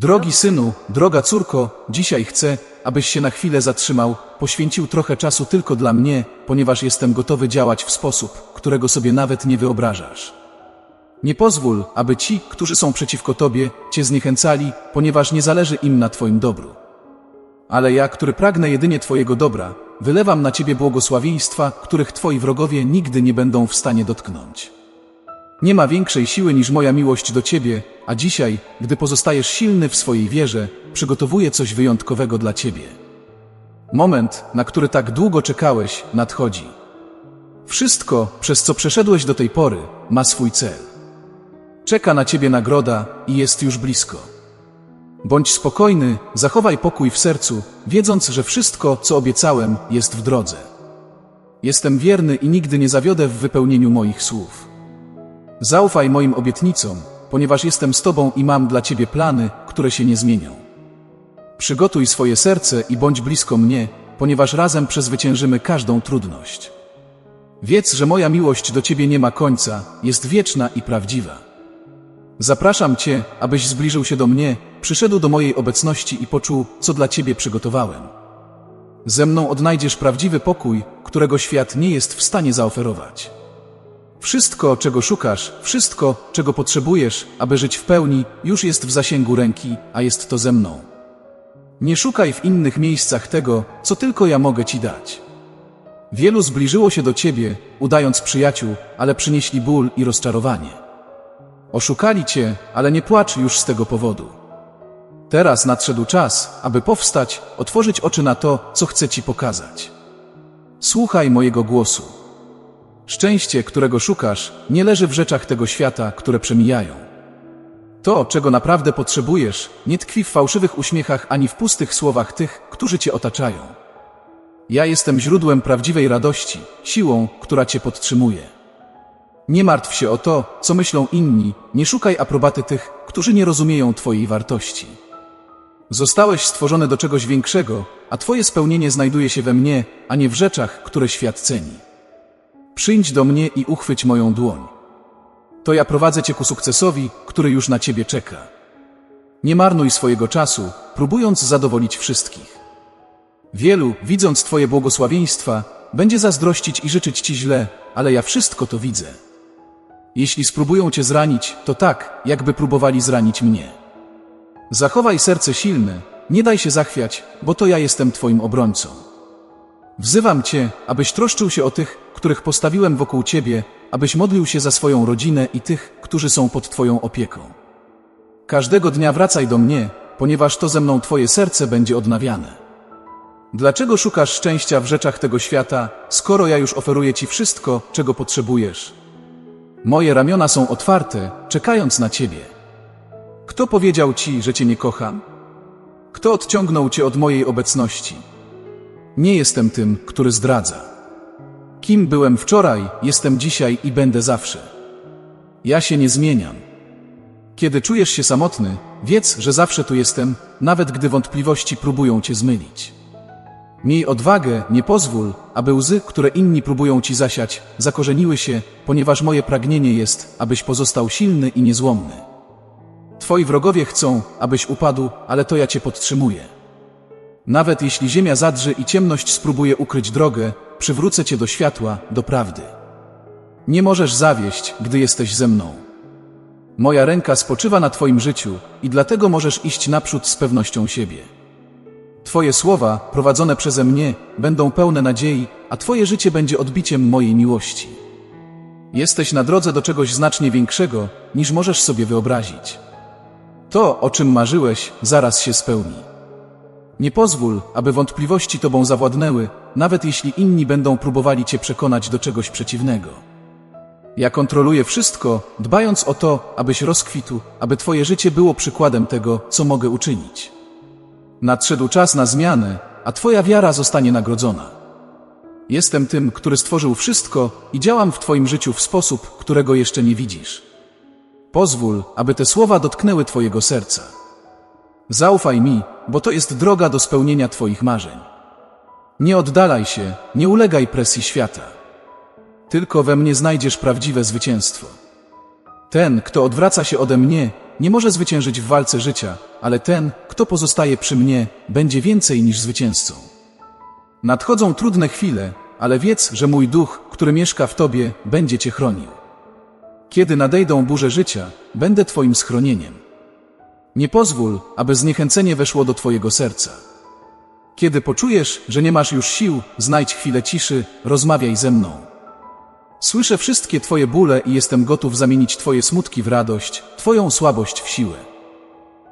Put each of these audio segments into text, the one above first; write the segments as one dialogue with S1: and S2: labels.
S1: Drogi synu, droga córko, dzisiaj chcę, abyś się na chwilę zatrzymał, poświęcił trochę czasu tylko dla mnie, ponieważ jestem gotowy działać w sposób, którego sobie nawet nie wyobrażasz. Nie pozwól, aby ci, którzy są przeciwko tobie, cię zniechęcali, ponieważ nie zależy im na twoim dobru. Ale ja, który pragnę jedynie twojego dobra, wylewam na ciebie błogosławieństwa, których twoi wrogowie nigdy nie będą w stanie dotknąć. Nie ma większej siły niż moja miłość do Ciebie, a dzisiaj, gdy pozostajesz silny w swojej wierze, przygotowuję coś wyjątkowego dla Ciebie. Moment, na który tak długo czekałeś, nadchodzi. Wszystko, przez co przeszedłeś do tej pory, ma swój cel. Czeka na Ciebie nagroda i jest już blisko. Bądź spokojny, zachowaj pokój w sercu, wiedząc, że wszystko, co obiecałem, jest w drodze. Jestem wierny i nigdy nie zawiodę w wypełnieniu moich słów. Zaufaj moim obietnicom, ponieważ jestem z Tobą i mam dla Ciebie plany, które się nie zmienią. Przygotuj swoje serce i bądź blisko mnie, ponieważ razem przezwyciężymy każdą trudność. Wiedz, że moja miłość do Ciebie nie ma końca, jest wieczna i prawdziwa. Zapraszam Cię, abyś zbliżył się do mnie, przyszedł do mojej obecności i poczuł, co dla Ciebie przygotowałem. Ze mną odnajdziesz prawdziwy pokój, którego świat nie jest w stanie zaoferować. Wszystko, czego szukasz, wszystko, czego potrzebujesz, aby żyć w pełni, już jest w zasięgu ręki, a jest to ze mną. Nie szukaj w innych miejscach tego, co tylko ja mogę ci dać. Wielu zbliżyło się do ciebie, udając przyjaciół, ale przynieśli ból i rozczarowanie. Oszukali cię, ale nie płacz już z tego powodu. Teraz nadszedł czas, aby powstać, otworzyć oczy na to, co chcę ci pokazać. Słuchaj mojego głosu. Szczęście, którego szukasz, nie leży w rzeczach tego świata, które przemijają. To, czego naprawdę potrzebujesz, nie tkwi w fałszywych uśmiechach ani w pustych słowach tych, którzy cię otaczają. Ja jestem źródłem prawdziwej radości, siłą, która cię podtrzymuje. Nie martw się o to, co myślą inni, nie szukaj aprobaty tych, którzy nie rozumieją twojej wartości. Zostałeś stworzony do czegoś większego, a twoje spełnienie znajduje się we mnie, a nie w rzeczach, które świat ceni. Przyjdź do mnie i uchwyć moją dłoń. To ja prowadzę cię ku sukcesowi, który już na ciebie czeka. Nie marnuj swojego czasu, próbując zadowolić wszystkich. Wielu, widząc twoje błogosławieństwa, będzie zazdrościć i życzyć ci źle, ale ja wszystko to widzę. Jeśli spróbują cię zranić, to tak, jakby próbowali zranić mnie. Zachowaj serce silne, nie daj się zachwiać, bo to ja jestem twoim obrońcą. Wzywam Cię, abyś troszczył się o tych, których postawiłem wokół Ciebie, abyś modlił się za swoją rodzinę i tych, którzy są pod Twoją opieką. Każdego dnia wracaj do mnie, ponieważ to ze mną Twoje serce będzie odnawiane. Dlaczego szukasz szczęścia w rzeczach tego świata, skoro ja już oferuję Ci wszystko, czego potrzebujesz? Moje ramiona są otwarte, czekając na Ciebie. Kto powiedział Ci, że Cię nie kocham? Kto odciągnął Cię od mojej obecności? Nie jestem tym, który zdradza. Kim byłem wczoraj, jestem dzisiaj i będę zawsze. Ja się nie zmieniam. Kiedy czujesz się samotny, wiedz, że zawsze tu jestem, nawet gdy wątpliwości próbują cię zmylić. Miej odwagę, nie pozwól, aby łzy, które inni próbują ci zasiać, zakorzeniły się, ponieważ moje pragnienie jest, abyś pozostał silny i niezłomny. Twoi wrogowie chcą, abyś upadł, ale to ja cię podtrzymuję. Nawet jeśli ziemia zadrży i ciemność spróbuje ukryć drogę, przywrócę cię do światła, do prawdy. Nie możesz zawieść, gdy jesteś ze mną. Moja ręka spoczywa na Twoim życiu i dlatego możesz iść naprzód z pewnością siebie. Twoje słowa, prowadzone przeze mnie, będą pełne nadziei, a Twoje życie będzie odbiciem mojej miłości. Jesteś na drodze do czegoś znacznie większego, niż możesz sobie wyobrazić. To, o czym marzyłeś, zaraz się spełni. Nie pozwól, aby wątpliwości tobą zawładnęły, nawet jeśli inni będą próbowali cię przekonać do czegoś przeciwnego. Ja kontroluję wszystko, dbając o to, abyś rozkwitł, aby twoje życie było przykładem tego, co mogę uczynić. Nadszedł czas na zmianę, a twoja wiara zostanie nagrodzona. Jestem tym, który stworzył wszystko i działam w twoim życiu w sposób, którego jeszcze nie widzisz. Pozwól, aby te słowa dotknęły twojego serca. Zaufaj mi, bo to jest droga do spełnienia Twoich marzeń. Nie oddalaj się, nie ulegaj presji świata. Tylko we mnie znajdziesz prawdziwe zwycięstwo. Ten, kto odwraca się ode mnie, nie może zwyciężyć w walce życia, ale ten, kto pozostaje przy mnie, będzie więcej niż zwycięzcą. Nadchodzą trudne chwile, ale wiedz, że mój duch, który mieszka w tobie, będzie cię chronił. Kiedy nadejdą burze życia, będę twoim schronieniem. Nie pozwól, aby zniechęcenie weszło do twojego serca. Kiedy poczujesz, że nie masz już sił, znajdź chwilę ciszy, rozmawiaj ze mną. Słyszę wszystkie Twoje bóle i jestem gotów zamienić Twoje smutki w radość, Twoją słabość w siłę.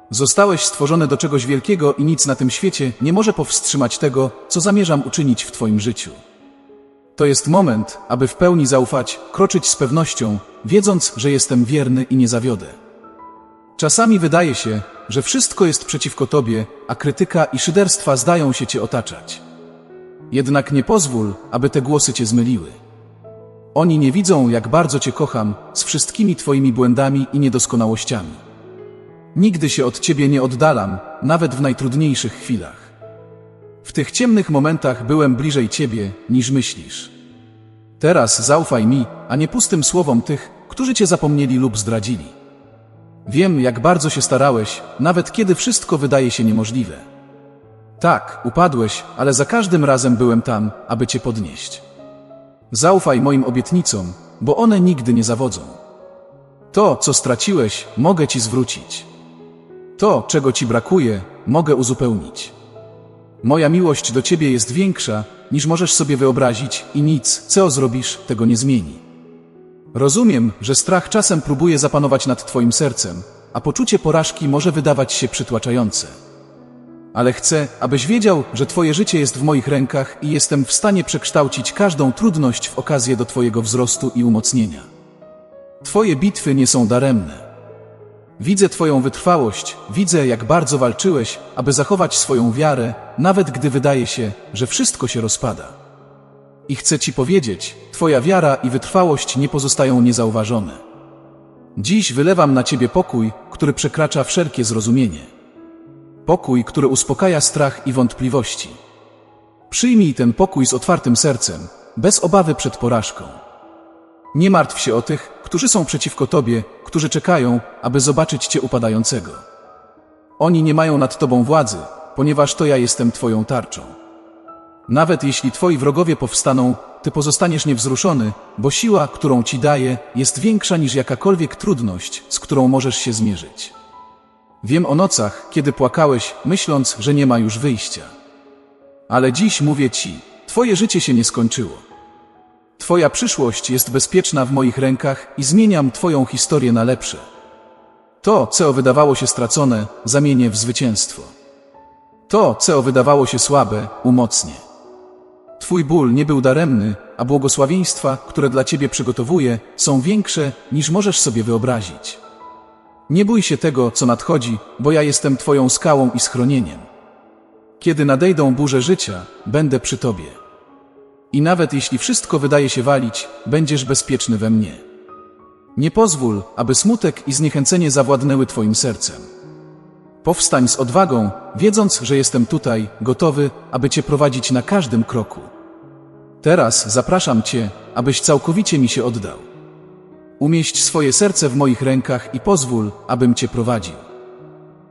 S1: Zostałeś stworzony do czegoś wielkiego i nic na tym świecie nie może powstrzymać tego, co zamierzam uczynić w Twoim życiu. To jest moment, aby w pełni zaufać, kroczyć z pewnością, wiedząc, że jestem wierny i nie zawiodę. Czasami wydaje się, że wszystko jest przeciwko Tobie, a krytyka i szyderstwa zdają się Cię otaczać. Jednak nie pozwól, aby te głosy Cię zmyliły. Oni nie widzą, jak bardzo Cię kocham, z wszystkimi Twoimi błędami i niedoskonałościami. Nigdy się od Ciebie nie oddalam, nawet w najtrudniejszych chwilach. W tych ciemnych momentach byłem bliżej Ciebie, niż myślisz. Teraz zaufaj mi, a nie pustym słowom tych, którzy Cię zapomnieli lub zdradzili. Wiem, jak bardzo się starałeś, nawet kiedy wszystko wydaje się niemożliwe. Tak, upadłeś, ale za każdym razem byłem tam, aby Cię podnieść. Zaufaj moim obietnicom, bo one nigdy nie zawodzą. To, co straciłeś, mogę ci zwrócić. To, czego ci brakuje, mogę uzupełnić. Moja miłość do ciebie jest większa, niż możesz sobie wyobrazić i nic, co zrobisz, tego nie zmieni. Rozumiem, że strach czasem próbuje zapanować nad twoim sercem, a poczucie porażki może wydawać się przytłaczające. Ale chcę, abyś wiedział, że Twoje życie jest w moich rękach i jestem w stanie przekształcić każdą trudność w okazję do Twojego wzrostu i umocnienia. Twoje bitwy nie są daremne. Widzę Twoją wytrwałość, widzę, jak bardzo walczyłeś, aby zachować swoją wiarę, nawet gdy wydaje się, że wszystko się rozpada. I chcę Ci powiedzieć, Twoja wiara i wytrwałość nie pozostają niezauważone. Dziś wylewam na Ciebie pokój, który przekracza wszelkie zrozumienie. Pokój, który uspokaja strach i wątpliwości. Przyjmij ten pokój z otwartym sercem, bez obawy przed porażką. Nie martw się o tych, którzy są przeciwko Tobie, którzy czekają, aby zobaczyć Cię upadającego. Oni nie mają nad Tobą władzy, ponieważ to ja jestem Twoją tarczą. Nawet jeśli Twoi wrogowie powstaną, Ty pozostaniesz niewzruszony, bo siła, którą Ci daję, jest większa niż jakakolwiek trudność, z którą możesz się zmierzyć. Wiem o nocach, kiedy płakałeś, myśląc, że nie ma już wyjścia. Ale dziś mówię ci, twoje życie się nie skończyło. Twoja przyszłość jest bezpieczna w moich rękach i zmieniam twoją historię na lepsze. To, co wydawało się stracone, zamienię w zwycięstwo. To, co wydawało się słabe, umocnię. Twój ból nie był daremny, a błogosławieństwa, które dla Ciebie przygotowuję, są większe, niż możesz sobie wyobrazić. Nie bój się tego, co nadchodzi, bo ja jestem Twoją skałą i schronieniem. Kiedy nadejdą burze życia, będę przy Tobie. I nawet jeśli wszystko wydaje się walić, będziesz bezpieczny we mnie. Nie pozwól, aby smutek i zniechęcenie zawładnęły Twoim sercem. Powstań z odwagą, wiedząc, że jestem tutaj, gotowy, aby Cię prowadzić na każdym kroku. Teraz zapraszam Cię, abyś całkowicie mi się oddał. Umieść swoje serce w moich rękach i pozwól, abym Cię prowadził.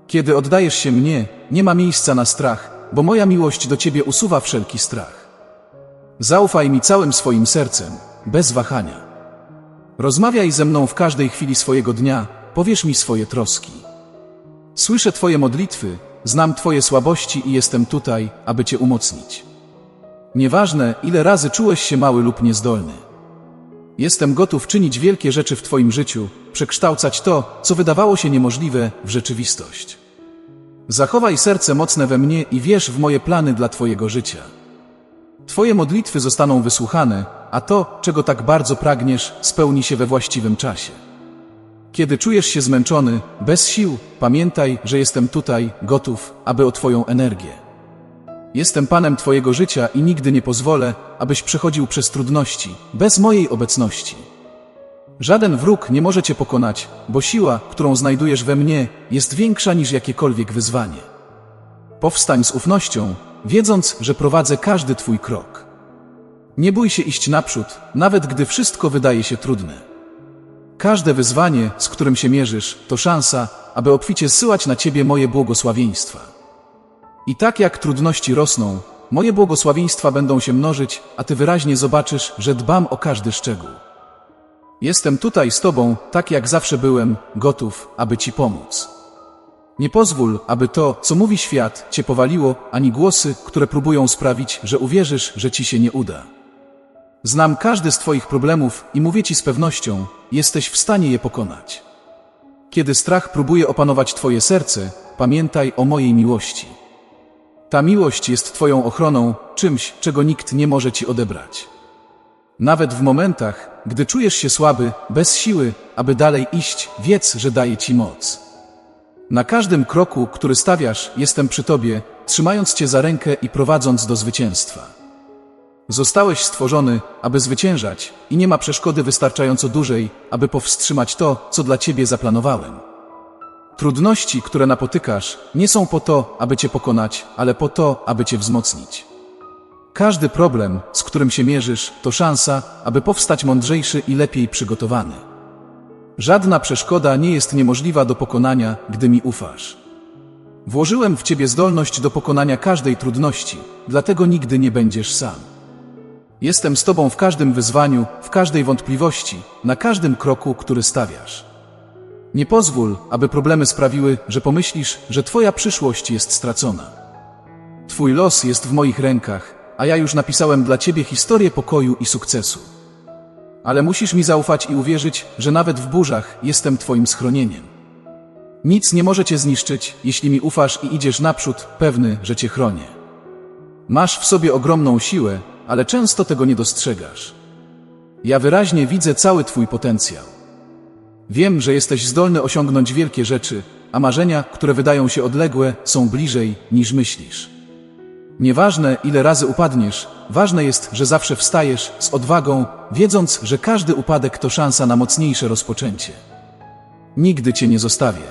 S1: Kiedy oddajesz się mnie, nie ma miejsca na strach, bo moja miłość do Ciebie usuwa wszelki strach. Zaufaj mi całym swoim sercem, bez wahania. Rozmawiaj ze mną w każdej chwili swojego dnia, powiesz mi swoje troski. Słyszę Twoje modlitwy, znam Twoje słabości i jestem tutaj, aby Cię umocnić. Nieważne, ile razy czułeś się mały lub niezdolny. Jestem gotów czynić wielkie rzeczy w Twoim życiu, przekształcać to, co wydawało się niemożliwe, w rzeczywistość. Zachowaj serce mocne we mnie i wierz w moje plany dla Twojego życia. Twoje modlitwy zostaną wysłuchane, a to, czego tak bardzo pragniesz, spełni się we właściwym czasie. Kiedy czujesz się zmęczony, bez sił, pamiętaj, że jestem tutaj, gotów, aby o Twoją energię. Jestem Panem Twojego życia i nigdy nie pozwolę, abyś przechodził przez trudności, bez mojej obecności. Żaden wróg nie może Cię pokonać, bo siła, którą znajdujesz we mnie, jest większa niż jakiekolwiek wyzwanie. Powstań z ufnością, wiedząc, że prowadzę każdy Twój krok. Nie bój się iść naprzód, nawet gdy wszystko wydaje się trudne. Każde wyzwanie, z którym się mierzysz, to szansa, aby obficie zsyłać na ciebie moje błogosławieństwa. I tak jak trudności rosną, moje błogosławieństwa będą się mnożyć, a ty wyraźnie zobaczysz, że dbam o każdy szczegół. Jestem tutaj z tobą, tak jak zawsze byłem, gotów, aby ci pomóc. Nie pozwól, aby to, co mówi świat, cię powaliło, ani głosy, które próbują sprawić, że uwierzysz, że ci się nie uda. Znam każdy z Twoich problemów i mówię Ci z pewnością, jesteś w stanie je pokonać. Kiedy strach próbuje opanować Twoje serce, pamiętaj o mojej miłości. Ta miłość jest Twoją ochroną, czymś, czego nikt nie może Ci odebrać. Nawet w momentach, gdy czujesz się słaby, bez siły, aby dalej iść, wiedz, że daje Ci moc. Na każdym kroku, który stawiasz, jestem przy Tobie, trzymając Cię za rękę i prowadząc do zwycięstwa. Zostałeś stworzony, aby zwyciężać i nie ma przeszkody wystarczająco dużej, aby powstrzymać to, co dla Ciebie zaplanowałem. Trudności, które napotykasz, nie są po to, aby Cię pokonać, ale po to, aby Cię wzmocnić. Każdy problem, z którym się mierzysz, to szansa, aby powstać mądrzejszy i lepiej przygotowany. Żadna przeszkoda nie jest niemożliwa do pokonania, gdy mi ufasz. Włożyłem w Ciebie zdolność do pokonania każdej trudności, dlatego nigdy nie będziesz sam. Jestem z Tobą w każdym wyzwaniu, w każdej wątpliwości, na każdym kroku, który stawiasz. Nie pozwól, aby problemy sprawiły, że pomyślisz, że Twoja przyszłość jest stracona. Twój los jest w moich rękach, a ja już napisałem dla Ciebie historię pokoju i sukcesu. Ale musisz mi zaufać i uwierzyć, że nawet w burzach jestem Twoim schronieniem. Nic nie może Cię zniszczyć, jeśli mi ufasz i idziesz naprzód, pewny, że Cię chronię. Masz w sobie ogromną siłę, ale często tego nie dostrzegasz. Ja wyraźnie widzę cały Twój potencjał. Wiem, że jesteś zdolny osiągnąć wielkie rzeczy, a marzenia, które wydają się odległe, są bliżej niż myślisz. Nieważne, ile razy upadniesz, ważne jest, że zawsze wstajesz z odwagą, wiedząc, że każdy upadek to szansa na mocniejsze rozpoczęcie. Nigdy cię nie zostawię.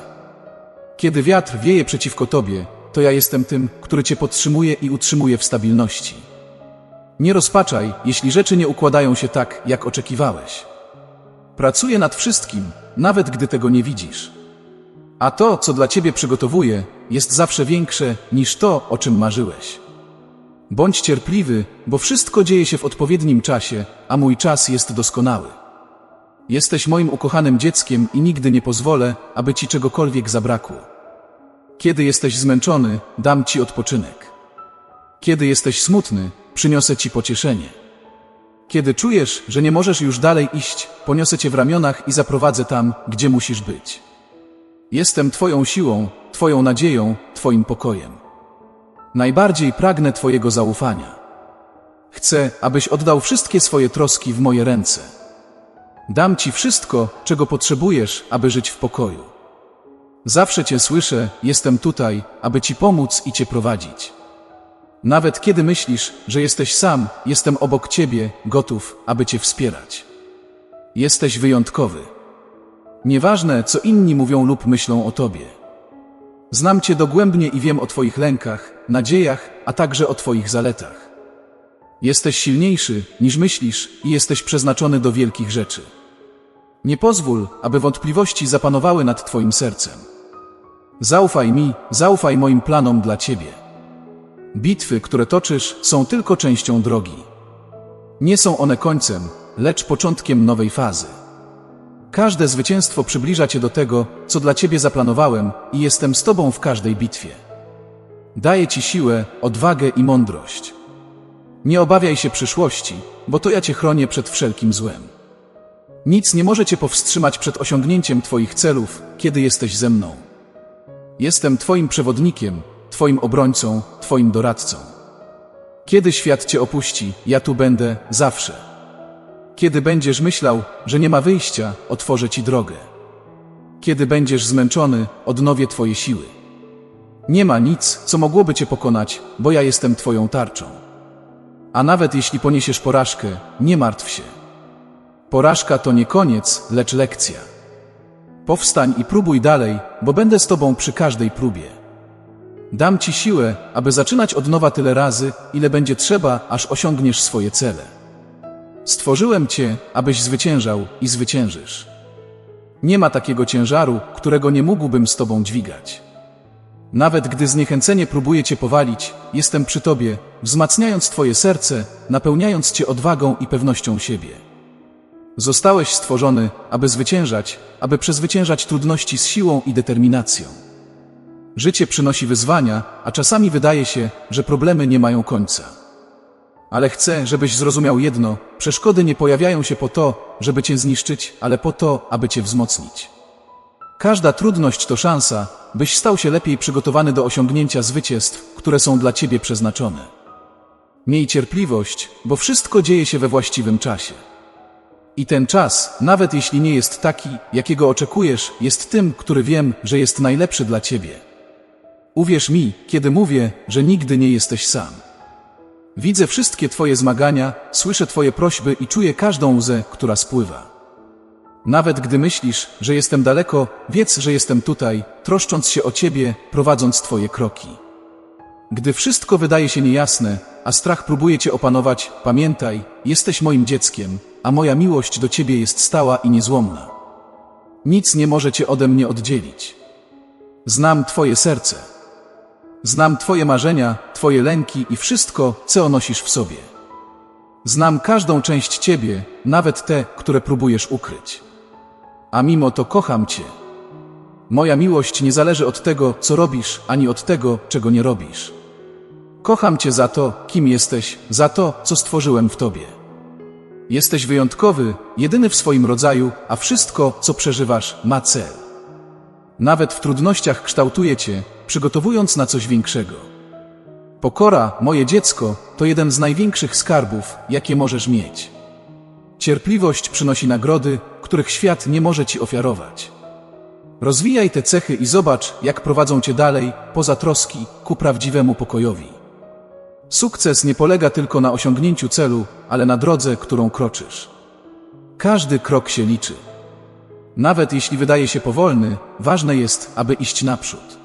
S1: Kiedy wiatr wieje przeciwko tobie, to ja jestem tym, który cię podtrzymuje i utrzymuje w stabilności. Nie rozpaczaj, jeśli rzeczy nie układają się tak, jak oczekiwałeś. Pracuję nad wszystkim, nawet gdy tego nie widzisz. A to, co dla ciebie przygotowuję, jest zawsze większe niż to, o czym marzyłeś. Bądź cierpliwy, bo wszystko dzieje się w odpowiednim czasie, a mój czas jest doskonały. Jesteś moim ukochanym dzieckiem i nigdy nie pozwolę, aby ci czegokolwiek zabrakło. Kiedy jesteś zmęczony, dam ci odpoczynek. Kiedy jesteś smutny, przyniosę ci pocieszenie. Kiedy czujesz, że nie możesz już dalej iść, poniosę cię w ramionach i zaprowadzę tam, gdzie musisz być. Jestem Twoją siłą, Twoją nadzieją, Twoim pokojem. Najbardziej pragnę Twojego zaufania. Chcę, abyś oddał wszystkie swoje troski w moje ręce. Dam Ci wszystko, czego potrzebujesz, aby żyć w pokoju. Zawsze Cię słyszę, jestem tutaj, aby Ci pomóc i Cię prowadzić. Nawet kiedy myślisz, że jesteś sam, jestem obok Ciebie, gotów, aby Cię wspierać. Jesteś wyjątkowy. Nieważne, co inni mówią lub myślą o Tobie. Znam Cię dogłębnie i wiem o Twoich lękach, nadziejach, a także o Twoich zaletach. Jesteś silniejszy, niż myślisz i jesteś przeznaczony do wielkich rzeczy. Nie pozwól, aby wątpliwości zapanowały nad Twoim sercem. Zaufaj mi, zaufaj moim planom dla Ciebie. Bitwy, które toczysz, są tylko częścią drogi. Nie są one końcem, lecz początkiem nowej fazy. Każde zwycięstwo przybliża cię do tego, co dla ciebie zaplanowałem i jestem z tobą w każdej bitwie. Daję ci siłę, odwagę i mądrość. Nie obawiaj się przyszłości, bo to ja cię chronię przed wszelkim złem. Nic nie może cię powstrzymać przed osiągnięciem twoich celów, kiedy jesteś ze mną. Jestem twoim przewodnikiem, twoim obrońcą, twoim doradcą. Kiedy świat cię opuści, ja tu będę zawsze. Kiedy będziesz myślał, że nie ma wyjścia, otworzę ci drogę. Kiedy będziesz zmęczony, odnowię twoje siły. Nie ma nic, co mogłoby cię pokonać, bo ja jestem twoją tarczą. A nawet jeśli poniesiesz porażkę, nie martw się. Porażka to nie koniec, lecz lekcja. Powstań i próbuj dalej, bo będę z tobą przy każdej próbie. Dam ci siłę, aby zaczynać od nowa tyle razy, ile będzie trzeba, aż osiągniesz swoje cele. Stworzyłem cię, abyś zwyciężał i zwyciężysz. Nie ma takiego ciężaru, którego nie mógłbym z tobą dźwigać. Nawet gdy zniechęcenie próbuje cię powalić, jestem przy tobie, wzmacniając twoje serce, napełniając cię odwagą i pewnością siebie. Zostałeś stworzony, aby zwyciężać, aby przezwyciężać trudności z siłą i determinacją. Życie przynosi wyzwania, a czasami wydaje się, że problemy nie mają końca. Ale chcę, żebyś zrozumiał jedno: przeszkody nie pojawiają się po to, żeby cię zniszczyć, ale po to, aby cię wzmocnić. Każda trudność to szansa, byś stał się lepiej przygotowany do osiągnięcia zwycięstw, które są dla ciebie przeznaczone. Miej cierpliwość, bo wszystko dzieje się we właściwym czasie. I ten czas, nawet jeśli nie jest taki, jakiego oczekujesz, jest tym, który wiem, że jest najlepszy dla ciebie. Uwierz mi, kiedy mówię, że nigdy nie jesteś sam. Widzę wszystkie Twoje zmagania, słyszę Twoje prośby i czuję każdą łzę, która spływa. Nawet gdy myślisz, że jestem daleko, wiedz, że jestem tutaj, troszcząc się o Ciebie, prowadząc Twoje kroki. Gdy wszystko wydaje się niejasne, a strach próbuje Cię opanować, pamiętaj, jesteś moim dzieckiem, a moja miłość do Ciebie jest stała i niezłomna. Nic nie może Cię ode mnie oddzielić. Znam Twoje serce. Znam Twoje marzenia, Twoje lęki i wszystko, co nosisz w sobie. Znam każdą część Ciebie, nawet te, które próbujesz ukryć. A mimo to kocham Cię. Moja miłość nie zależy od tego, co robisz, ani od tego, czego nie robisz. Kocham Cię za to, kim jesteś, za to, co stworzyłem w Tobie. Jesteś wyjątkowy, jedyny w swoim rodzaju, a wszystko, co przeżywasz, ma cel. Nawet w trudnościach kształtuje Cię, przygotowując na coś większego. Pokora, moje dziecko, to jeden z największych skarbów, jakie możesz mieć. Cierpliwość przynosi nagrody, których świat nie może Ci ofiarować. Rozwijaj te cechy i zobacz, jak prowadzą Cię dalej, poza troski, ku prawdziwemu pokojowi. Sukces nie polega tylko na osiągnięciu celu, ale na drodze, którą kroczysz. Każdy krok się liczy. Nawet jeśli wydaje się powolny, ważne jest, aby iść naprzód.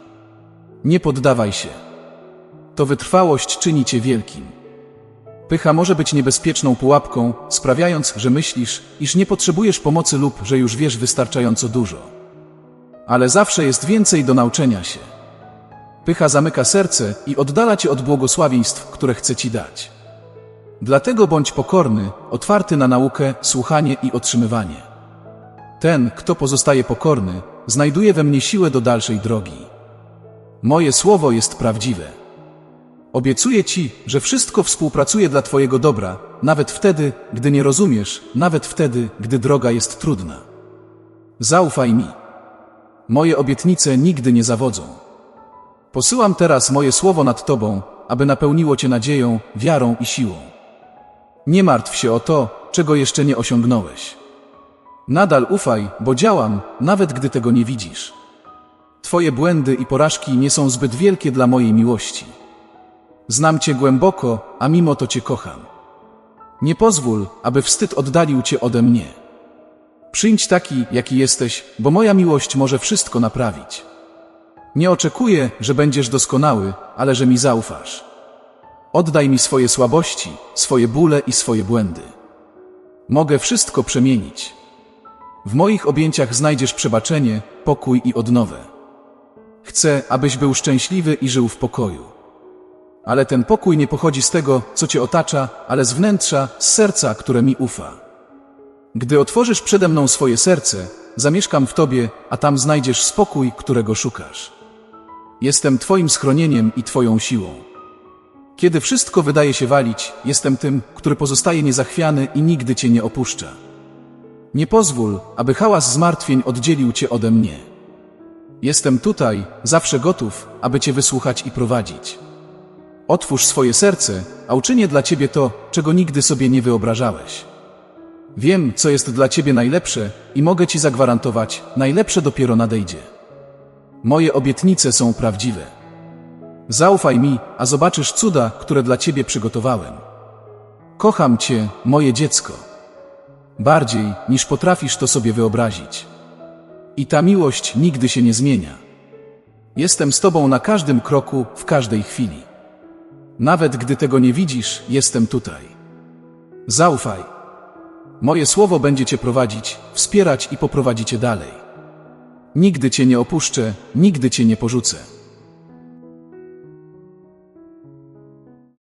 S1: Nie poddawaj się. To wytrwałość czyni cię wielkim. Pycha może być niebezpieczną pułapką, sprawiając, że myślisz, iż nie potrzebujesz pomocy lub że już wiesz wystarczająco dużo. Ale zawsze jest więcej do nauczenia się. Pycha zamyka serce i oddala cię od błogosławieństw, które chce ci dać. Dlatego bądź pokorny, otwarty na naukę, słuchanie i otrzymywanie. Ten, kto pozostaje pokorny, znajduje we mnie siłę do dalszej drogi. Moje słowo jest prawdziwe. Obiecuję Ci, że wszystko współpracuje dla Twojego dobra, nawet wtedy, gdy nie rozumiesz, nawet wtedy, gdy droga jest trudna. Zaufaj mi. Moje obietnice nigdy nie zawodzą. Posyłam teraz moje słowo nad Tobą, aby napełniło Cię nadzieją, wiarą i siłą. Nie martw się o to, czego jeszcze nie osiągnąłeś. Nadal ufaj, bo działam, nawet gdy tego nie widzisz. Twoje błędy i porażki nie są zbyt wielkie dla mojej miłości. Znam Cię głęboko, a mimo to Cię kocham. Nie pozwól, aby wstyd oddalił Cię ode mnie. Przyjdź taki, jaki jesteś, bo moja miłość może wszystko naprawić. Nie oczekuję, że będziesz doskonały, ale że mi zaufasz. Oddaj mi swoje słabości, swoje bóle i swoje błędy. Mogę wszystko przemienić. W moich objęciach znajdziesz przebaczenie, pokój i odnowę. Chcę, abyś był szczęśliwy i żył w pokoju. Ale ten pokój nie pochodzi z tego, co cię otacza, ale z wnętrza, z serca, które mi ufa. Gdy otworzysz przede mną swoje serce, zamieszkam w tobie, a tam znajdziesz spokój, którego szukasz. Jestem twoim schronieniem i twoją siłą. Kiedy wszystko wydaje się walić, jestem tym, który pozostaje niezachwiany i nigdy cię nie opuszcza. Nie pozwól, aby hałas zmartwień oddzielił cię ode mnie. Jestem tutaj, zawsze gotów, aby cię wysłuchać i prowadzić. Otwórz swoje serce, a uczynię dla ciebie to, czego nigdy sobie nie wyobrażałeś. Wiem, co jest dla ciebie najlepsze i mogę ci zagwarantować, najlepsze dopiero nadejdzie. Moje obietnice są prawdziwe. Zaufaj mi, a zobaczysz cuda, które dla ciebie przygotowałem. Kocham cię, moje dziecko. Bardziej, niż potrafisz to sobie wyobrazić. I ta miłość nigdy się nie zmienia. Jestem z tobą na każdym kroku, w każdej chwili. Nawet gdy tego nie widzisz, jestem tutaj. Zaufaj. Moje słowo będzie cię prowadzić, wspierać i poprowadzi cię dalej. Nigdy cię nie opuszczę, nigdy cię nie porzucę.